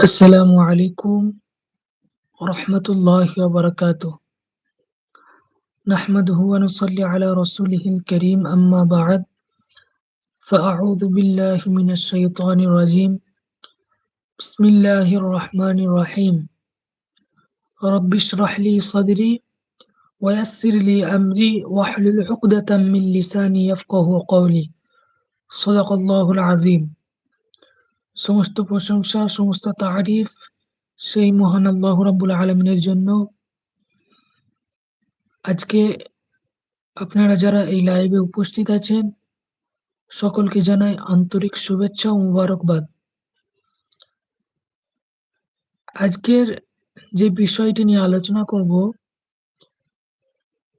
السلام عليكم ورحمة الله وبركاته. نحمده ونصلي على رسوله الكريم أما بعد فأعوذ بالله من الشيطان الرجيم. بسم الله الرحمن الرحيم. رب اشرح لي صدري ويسر لي أمري واحلل عقدة من لساني يفقه قولي. صدق الله العظيم. সমস্ত প্রশংসা, সমস্ত তারিফ সেই মহান আল্লাহ রাব্বুল আলমিনের জন্য। আজকে আপনারা যারা এই লাইভে উপস্থিত আছেন, সকলকে জানাই আন্তরিক শুভেচ্ছা ও মুবারকবাদ। আজকের যে বিষয়টি নিয়ে আলোচনা করব,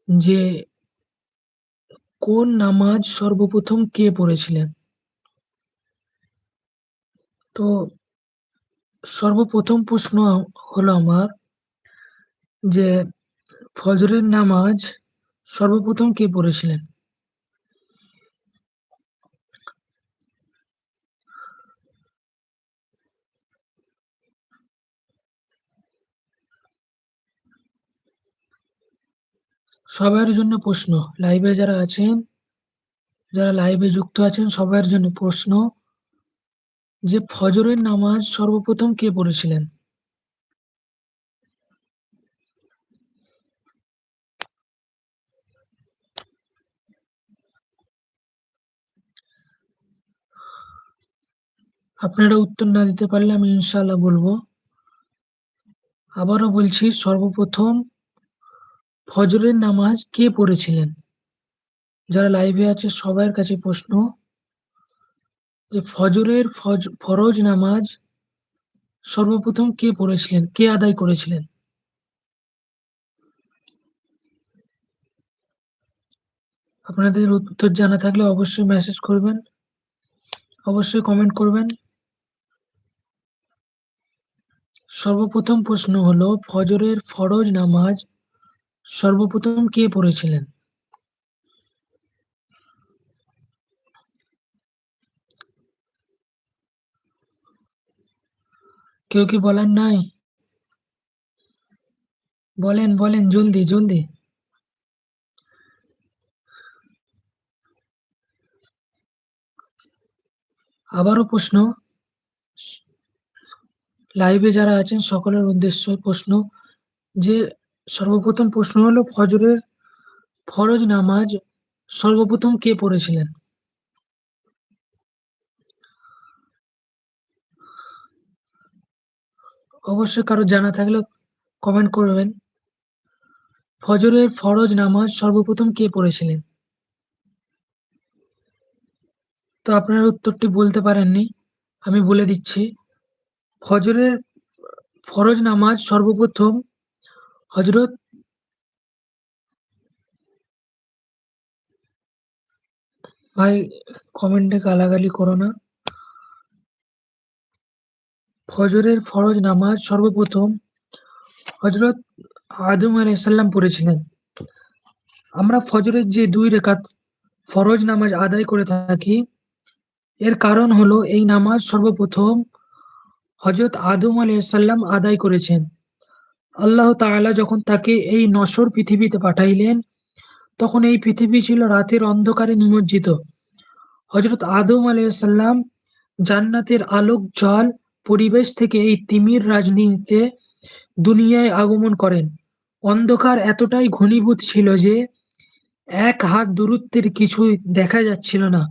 যে কোন নামাজ সর্বপ্রথম কে পড়েছিলেন? তো সর্বপ্রথম প্রশ্ন হলো আমার যে ফজরের নামাজ সর্বপ্রথম কে পড়েছিলেন? সবার জন্য প্রশ্ন লাইভে যারা আছেন, যারা লাইভে যুক্ত আছেন সবার জন্য প্রশ্ন। যে ফজরের নামাজ সর্বপ্রথম কে পড়েছিলেন? আপনারা উত্তর না দিতে পারলে আমি ইনশাল্লাহ বলব। আবারও বলছি, সর্বপ্রথম ফজরের নামাজ কে পড়েছিলেন? যারা লাইভে আছে সবার কাছে প্রশ্ন। যে ফজরের ফজ, ফরজ নামাজ সর্বপ্রথম কে পড়েছিলেন? কে আদায় করেছিলেন? আপনাদের উত্তর জানা থাকলে অবশ্যই মেসেজ করবেন। অবশ্যই কমেন্ট করবেন। সর্বপ্রথম প্রশ্ন হলো, ফজরের ফরজ নামাজ সর্বপ্রথম কে পড়েছিলেন? কেউ কি বলার নাই? বলেন বলেন, জলদি জলদি। আবারও প্রশ্ন। লাইভে যারা আছেন, সকলের উদ্দেশ্য প্রশ্ন। যে সর্বপ্রথম প্রশ্ন হলো, ফজরের ফরজ নামাজ সর্বপ্রথম কে পড়েছিলেন? অবশ্যই কারও জানা থাকলে কমেন্ট করবেন। ফজরের ফরজ নামাজ সর্বপ্রথম কে পড়েছিলেন? তো আপনার উত্তরটি বলতে পারেননি, আমি বলে দিচ্ছি। ফজরের ফরজ নামাজ সর্বপ্রথম হজরত ভাই কমেন্টে গালাগালি করো না। ফজরের ফরজ নামাজ সর্বপ্রথম হজরত আদম আলাইসাল্লাম পড়েছিলেন। আমরা ফজরের যে দুই রেখাত ফরজ নামাজ আদায় করে থাকি, এর কারণ হলো এই নামাজ সর্বপ্রথম হজরত আদম আলাইসাল্লাম আদায় করেছেন। আল্লাহ তাআলা যখন তাকে এই নসর পৃথিবীতে পাঠাইলেন, তখন এই পৃথিবী ছিল রাতের অন্ধকারে নিমজ্জিত। হজরত আদম আলাইসাল্লাম জান্নাতের আলোক জল পরিবেশ থেকে এই তিমির রাজনীতিতে দুনিয়ায় আগমন করেন। অন্ধকার এতটাই ঘনীভূত ছিল যে এক হাত দূরত্বের কিছুই দেখা যাচ্ছিল না।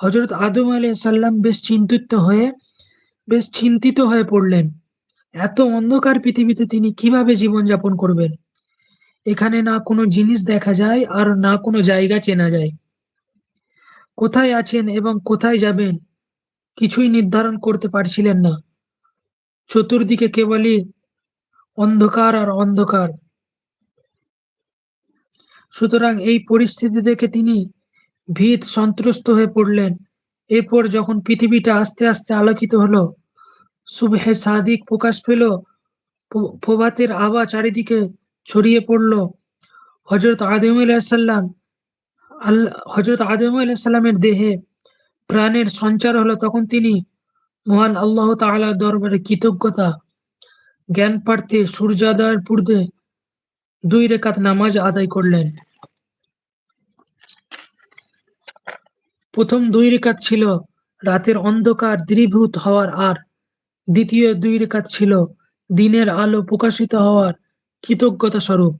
হজরত আদম আলাইসাল্লাম বেশ চিন্তিত হয়ে, বেশ চিন্তিত হয়ে পড়লেন, এত অন্ধকার পৃথিবীতে তিনি কীভাবে জীবনযাপন করবেন? এখানে না কোনো জিনিস দেখা যায় আর না কোনো জায়গা চেনা যায়। কোথায় আছেন এবং কোথায় যাবেন? কিছুই নির্ধারণ করতে পারছিলেন না। চতুর্দিকে কেবলই অন্ধকার আর অন্ধকার। সুতরাং এই পরিস্থিতি দেখে তিনি ভীত সন্ত্রস্ত হয়ে পড়লেন। এরপর যখন পৃথিবীটা আস্তে আস্তে আলোকিত হলো, সুবহে সাদিক প্রকাশ পেল প্রভাতের আবা চারিদিকে ছড়িয়ে পড়ল। হজরত আদম আল্লাহ হজরত আদম আলাহিসাল্লামের দেহে প্রাণের সঞ্চার হলো তখন তিনি মহান আল্লাহ তাআলার দরবারে কৃতজ্ঞতা, জ্ঞান প্রার্থে সূর্যোদয়ের পূর্বে দুই রেখাত নামাজ আদায় করলেন। প্রথম দুই রেখাত ছিল রাতের অন্ধকার দৃঢ়ীভূত হওয়ার আর, দ্বিতীয় দুই রেখাত ছিল দিনের আলো প্রকাশিত হওয়ার কৃতজ্ঞতা স্বরূপ।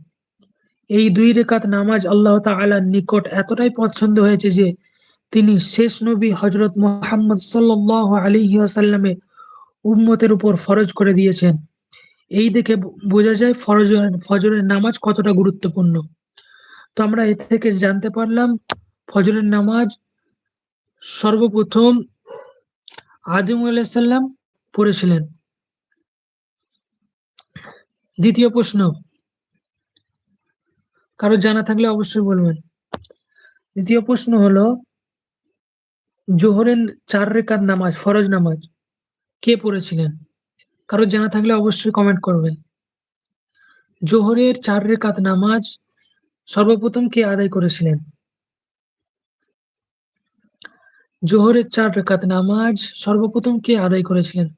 এই দুই রেখাত নামাজ আল্লাহ তাআলার নিকট এতটাই পছন্দ হয়েছে যে তিনি শেষ নবী হজরত মোহাম্মদ সাল্লাহ আলিহি আসাল্লামের উম্মতের উপর ফরজ করে দিয়েছেন। এই দেখে বোঝা যায় ফরজ ফজরের নামাজ কতটা গুরুত্বপূর্ণ। তো আমরা এ থেকে জানতে পারলাম, ফজরের নামাজ সর্বপ্রথম আদিম আলাইসাল্লাম পড়েছিলেন। দ্বিতীয় প্রশ্ন, কারও জানা থাকলে অবশ্যই বলবেন। দ্বিতীয় প্রশ্ন হলো জোহরের চার রেখার নামাজ, ফরজ নামাজ কে পড়েছিলেন? কারও জানা থাকলে অবশ্যই কমেন্ট করবেন। জোহরের চার রেখাত নামাজ সর্বপ্রথম কে আদায় করেছিলেন? জোহরের চার রেখাত নামাজ সর্বপ্রথম কে আদায় করেছিলেন?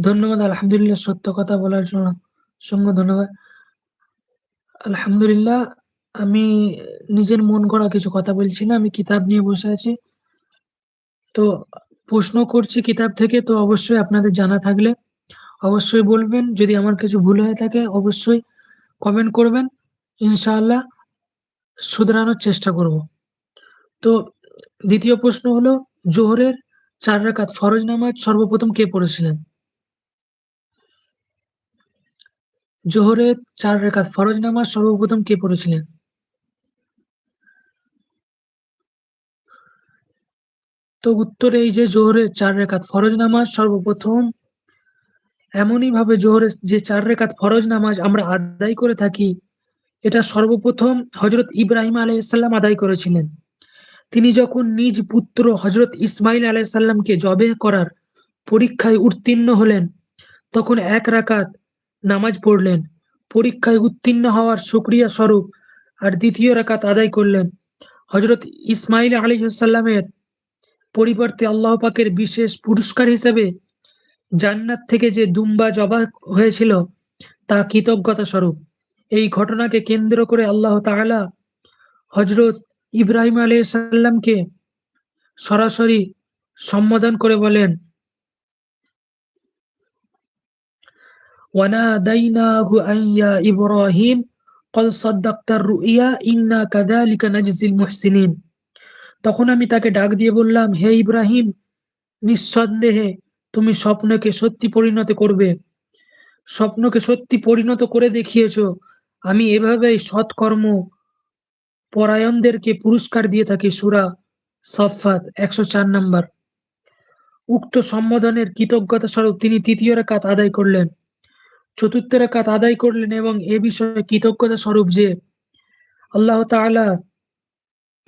ধন্যবাদ, আলহামদুলিল্লাহ, সত্য কথা বলার জন্য অসংখ্য ধন্যবাদ। আলহামদুলিল্লাহ, আমি নিজের মন করা কিছু কথা বলছি না, আমি কিতাব নিয়ে বসে আছি। তো প্রশ্ন করছি কিতাব থেকে, তো অবশ্যই আপনাদের জানা থাকলে অবশ্যই বলবেন। যদি আমার কিছু ভুল হয়ে থাকে, অবশ্যই কমেন্ট করবেন। ইনশাআল্লাহ শুধরানোর চেষ্টা করব। তো দ্বিতীয় প্রশ্ন হলো, জোহরের চার রাকাত ফরজ নামাজ সর্বপ্রথম কে পড়েছিলেন? জোহরের চার রেখাত ফরজ নামাজ সর্বপ্রথম কে পড়েছিলেন? তো উত্তরে এই যে জোহরের চার রেখাত ফরজ নামাজ সর্বপ্রথম, এমনই ভাবে জোহরের যে চার রেখাত ফরজ নামাজ আমরা আদায় করে থাকি, এটা সর্বপ্রথম হজরত ইব্রাহিম আলাইসাল্লাম আদায় করেছিলেন। তিনি যখন নিজ পুত্র হজরত ইসমাইল আলাইসাল্লামকে জবে করার পরীক্ষায় উত্তীর্ণ হলেন, তখন এক রাকাত নামাজ পড়লেন। পরীক্ষায় উত্তীর্ণ হওয়ার সুক্রিয়া স্বরূপ আর দ্বিতীয় রাকাত আদায় করলেন। হজরত ইসমাইল আলী সাল্লামের পরিবর্তে আল্লাহ পাকের বিশেষ পুরস্কার হিসেবে জান্নাত থেকে যে দুম্বা জবা হয়েছিল, তা কৃতজ্ঞতা স্বরূপ। এই ঘটনাকে কেন্দ্র করে আল্লাহ তাআলা হজরত ইব্রাহিম আলাইসাল্লামকে সরাসরি সম্বোধন করে বলেন, ওয়ানাদাইনাহু আইয়া ইব্রাহিম, কল সাদ্দাক্তার রুইয়া, ইন্না কাদালিকা নাজিল মুহসিনিন। তখন আমি তাকে ডাক দিয়ে বললাম, হে ইব্রাহিম, নিঃসন্দেহে তুমি স্বপ্নকে সত্যি পরিণত করবে। স্বপ্নকে সত্যি পরিণত করে দেখিয়েছ। আমি এভাবেই সৎকর্ম পরায়ণদেরকে পুরস্কার দিয়ে থাকি। সুরা সফাত একশো চার নম্বর। উক্ত সম্বোধনের কৃতজ্ঞতা স্বরূপ তিনি তৃতীয় রেখাত আদায় করলেন। চতুর্থ রেখাত আদায় করলেন এবং এ বিষয়ে কৃতজ্ঞতা স্বরূপ যে আল্লাহ তাআলা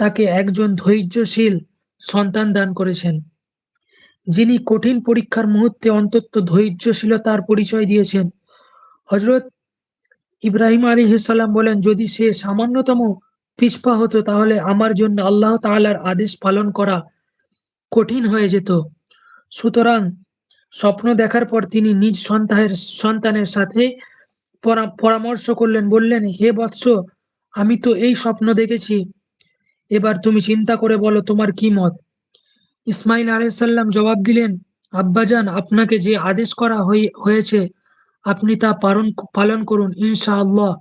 তাকে একজন ধৈর্যশীল সন্তান দান করেছেন, যিনি কঠিন পরীক্ষার মুহূর্তে অন্তত ধৈর্যশীলতার পরিচয় দিয়েছেন। হজরত ইব্রাহিম আলী সাল্লাম বলেন, যদি সে সামান্যতম পিছপা হতো, তাহলে আমার জন্য আল্লাহ তাআলার আদেশ পালন করা কঠিন হয়ে যেত। সুতরাং স্বপ্ন দেখার পর তিনি নিজ সন্তানের সন্তানের সাথে পরামর্শ করলেন, বললেন, হে বৎস, আমি তো এই স্বপ্ন দেখেছি। এবার তুমি চিন্তা করে বলো তোমার কি মত? ইসমাইল আলাইসাল্লাম জবাব দিলেন, আব্বাজান, আপনাকে যে আদেশ করা হয়েছে, আপনি তা পালন পালন করুন ইনশা আল্লাহ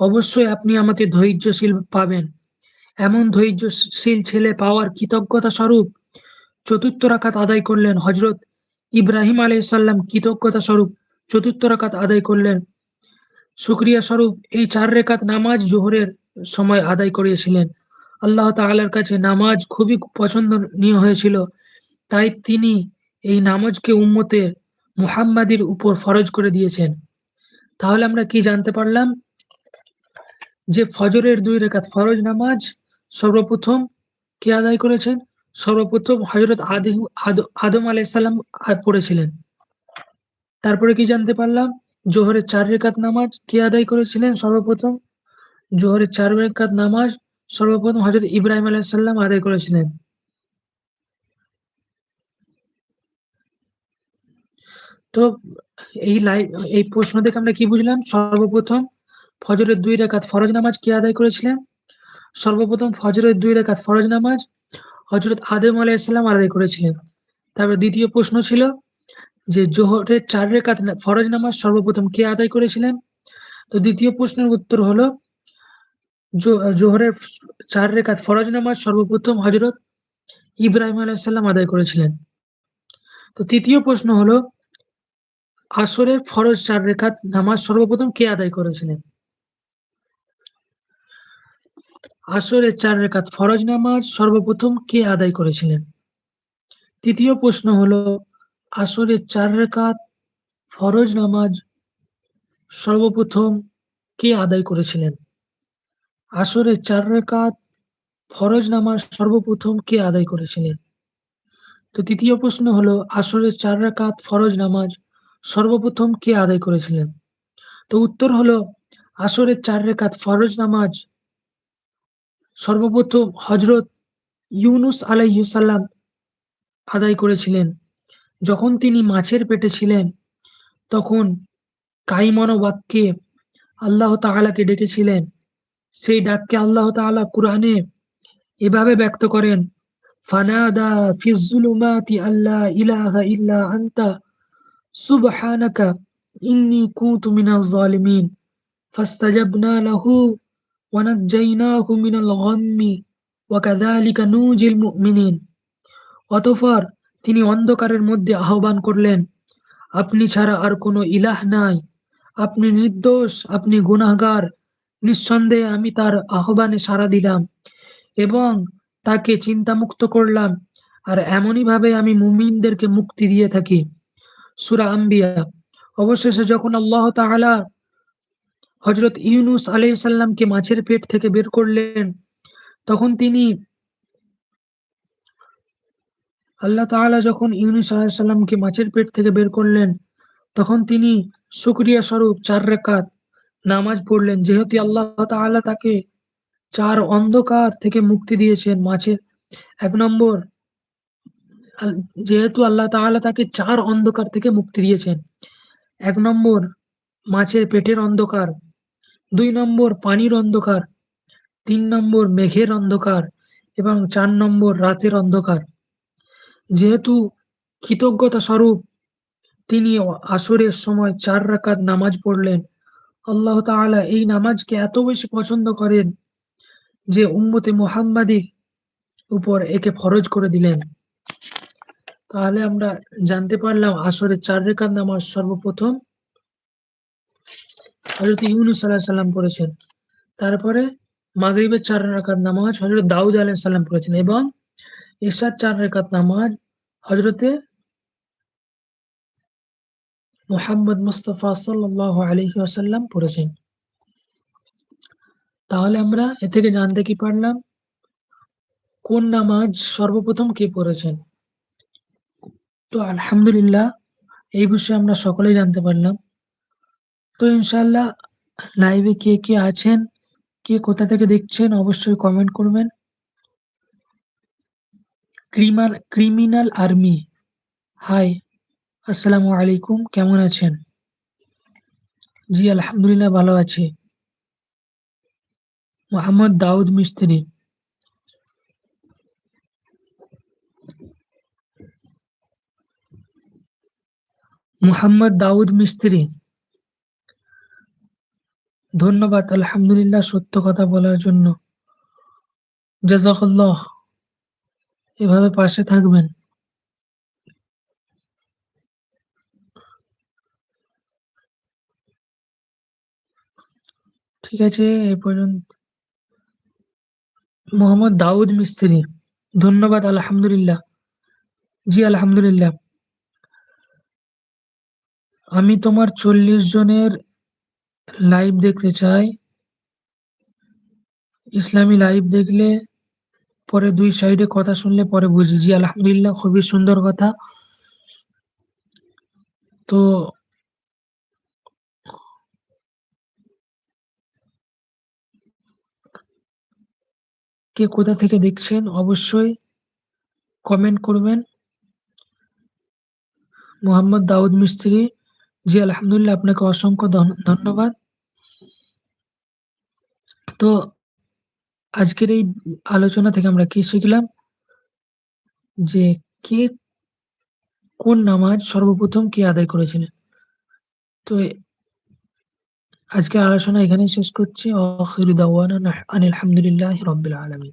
অবশ্যই আপনি আমাকে ধৈর্যশীল পাবেন। এমন ধৈর্যশীল ছেলে পাওয়ার কৃতজ্ঞতা স্বরূপ চতুর্থ রাকাত আদায় করলেন হজরত ইব্রাহিম আলাইসাল্লাম কৃতজ্ঞতা স্বরূপ চতুর্থ রাখাত আদায় করলেন। সুক্রিয়া স্বরূপ এই চার রেখাত নামাজ জোহরের সময় আদায় করিয়েছিলেন আল্লাহ তাআলার কাছে নামাজ খুবই পছন্দনীয় হয়েছিল। তাই তিনি এই নামাজকে উম্মতের মুহাম্মাদির উপর ফরজ করে দিয়েছেন। তাহলে আমরা কি জানতে পারলাম? যে ফজরের দুই রেখাত ফরজ নামাজ সর্বপ্রথম কে আদায় করেছেন? সর্বপ্রথম হজরত আদম আলাইসাল্লাম পড়েছিলেন। তারপরে কি জানতে পারলাম? জোহরের চার রেখাত নামাজ কে আদায় করেছিলেন সর্বপ্রথম? জোহরের চার রেখাত নামাজ সর্বপ্রথম হজরত ইব্রাহিম আলাইসাল্লাম আদায় করেছিলেন। তো এই লাইভ এই প্রশ্ন থেকে আমরা কি বুঝলাম? সর্বপ্রথম ফজরের দুই রেখাত ফরজ নামাজ কে আদায় করেছিলেন? সর্বপ্রথম ফজরের দুই রেখাত ফরজ নামাজ হজরত আদেম আলাইসাল্লাম আদায় করেছিলেন। তারপর দ্বিতীয় প্রশ্ন ছিল যে জোহরের চার রেখাত ফরজ নামাজ সর্বপ্রথম কে আদায় করেছিলেন? তো দ্বিতীয় প্রশ্নের উত্তর হলো জোহরের চার রেখাত ফরজ নামাজ সর্বপ্রথম হজরত ইব্রাহিম আলাইসাল্লাম আদায় করেছিলেন। তো তৃতীয় প্রশ্ন হলো, আসরের ফরজ চার রেখাত নামাজ সর্বপ্রথম কে আদায় করেছিলেন? আসরের চার রেখাত ফরজ নামাজ সর্বপ্রথম কে আদায় করেছিলেন? তৃতীয় প্রশ্ন হলো, আসরের চার রেখাত ফরজ নামাজ সর্বপ্রথম কে আদায় করেছিলেন? আসরের চার রেখাত ফরজ নামাজ সর্বপ্রথম কে আদায় করেছিলেন? তো তৃতীয় প্রশ্ন হলো, আসরের চার রাকাত ফরজ নামাজ সর্বপ্রথম কে আদায় করেছিলেন? তো উত্তর হলো, আসরের চার রেখাত ফরজ নামাজ সর্বপ্রথম হজরত ইউনুস আলাইসাল্লাম আদায় করেছিলেন। যখন তিনি মাছের পেটে ছিলেন, তখন কাইমন বাক্যে আল্লাহ তাহালাকে ডেকেছিলেন। সেই ডাককে আল্লাহ তাআলা কুরআনে এভাবে ব্যক্ত করেন, ফানাদা ফিজুলুমাতি আল্লাহ ইলাহা ইল্লা আন্তা, সুবহানাকা ইন্নী কুনতু মিনাজ জালিমিন, ফাস্তাজাবনা লাহু ওয়া মিনাল গাম্মি ওয়া নুজিল মুমিনিন। অতঃপর তিনি অন্ধকারের মধ্যে আহ্বান করলেন, আপনি ছাড়া আর কোনো ইলাহ নাই। আপনি নির্দোষ, আপনি গুনাহগার। নিঃসন্দেহে আমি তার আহ্বানে সাড়া দিলাম এবং তাকে চিন্তামুক্ত করলাম। আর এমনই ভাবে আমি মুমিনদেরকে মুক্তি দিয়ে থাকি। সুরা আম্বিয়া। অবশেষে যখন আল্লাহ তাআলা হজরত ইউনুস আলাইসাল্লামকে মাছের পেট থেকে বের করলেন, তখন তিনি আল্লাহ তাআলা যখন ইউনুস আলাইসাল্লামকে মাছের পেট থেকে বের করলেন, তখন তিনি শুক্রিয়া স্বরূপ চার রেখাত নামাজ পড়লেন। যেহেতু আল্লাহ তাআলা তাকে চার অন্ধকার থেকে মুক্তি দিয়েছেন মাছের। এক নম্বর যেহেতু আল্লাহ তাআলা তাকে চার অন্ধকার থেকে মুক্তি দিয়েছেন। এক নম্বর, মাছের পেটের অন্ধকার। দুই নম্বর, পানির অন্ধকার। তিন নম্বর, মেঘের অন্ধকার। এবং চার নম্বর, রাতের অন্ধকার। যেহেতু কৃতজ্ঞতা স্বরূপ, তিনি আসরের সময় চার রাকাত নামাজ পড়লেন। আল্লাহ তাআলা এই নামাজকে এত বেশি পছন্দ করেন যে উম্মতে মোহাম্মদী উপর একে ফরজ করে দিলেন। তাহলে আমরা জানতে পারলাম আসরের চার রেখাত নামাজ সর্বপ্রথম হজরত ইউনুস সাল্লাহ সাল্লাম পড়েছেন তারপরে মাগরিবের চার রেখাত নামাজ হজরত দাউদ আলাহ সাল্লাম করেছেন এবং ঈশার চার রেখাত নামাজ হজরতে মোহাম্মদ মুস্তফা সাল্লাহ আলহি আসাল্লাম পড়েছেন। তাহলে আমরা এ থেকে জানতে কি পারলাম? কোন নামাজ সর্বপ্রথম কে পড়েছেন? তো আলহামদুলিল্লাহ, এই বিষয়ে আমরা সকলেই জানতে পারলাম। তো ইনশাল্লাহ লাইভে কে কে আছেন, কে কোথা থেকে দেখছেন, অবশ্যই কমেন্ট করবেন। ক্রিমাল ক্রিমিনাল আর্মি হাই আসসালামু আলাইকুম, কেমন আছেন? জি, আলহামদুলিল্লাহ ভালো আছি। মোহাম্মদ দাউদ মিস্ত্রি। মোহাম্মদ দাউদ মিস্ত্রি। ধন্যবাদ, আলহামদুলিল্লাহ সত্য কথা বলার জন্য। জাজাকাল্লাহ এভাবে পাশে থাকবেন। ঠিক আছে, এ পর্যন্ত। মোহাম্মদ দাউদ মিস্ত্রি, ধন্যবাদ, আলহামদুলিল্লাহ। জি, আলহামদুলিল্লাহ। আমি তোমার চল্লিশ জনের লাইভ দেখতে চাই। ইসলামী লাইভ দেখলে পরে দুই সাইডে কথা শুনলে পরে বুঝি। জি, আলহামদুলিল্লাহ, খুবই সুন্দর কথা। তো কে কোথা থেকে দেখছেন, অবশ্যই কমেন্ট করবেন। মোহাম্মদ দাউদ মিস্ত্রি, জি, আলহামদুলিল্লাহ, আপনাকে অসংখ্য ধন- ধন্যবাদ। তো আজকের এই আলোচনা থেকে আমরা কি শিখলাম? যে কে কোন নামাজ সর্বপ্রথম কে আদায় করেছিলেন? তো আজকের আলোচনা এখানেই শেষ করছি। আখিরু দাওয়ানা আনিল হামদুলিল্লাহি রাব্বিল আলামিন।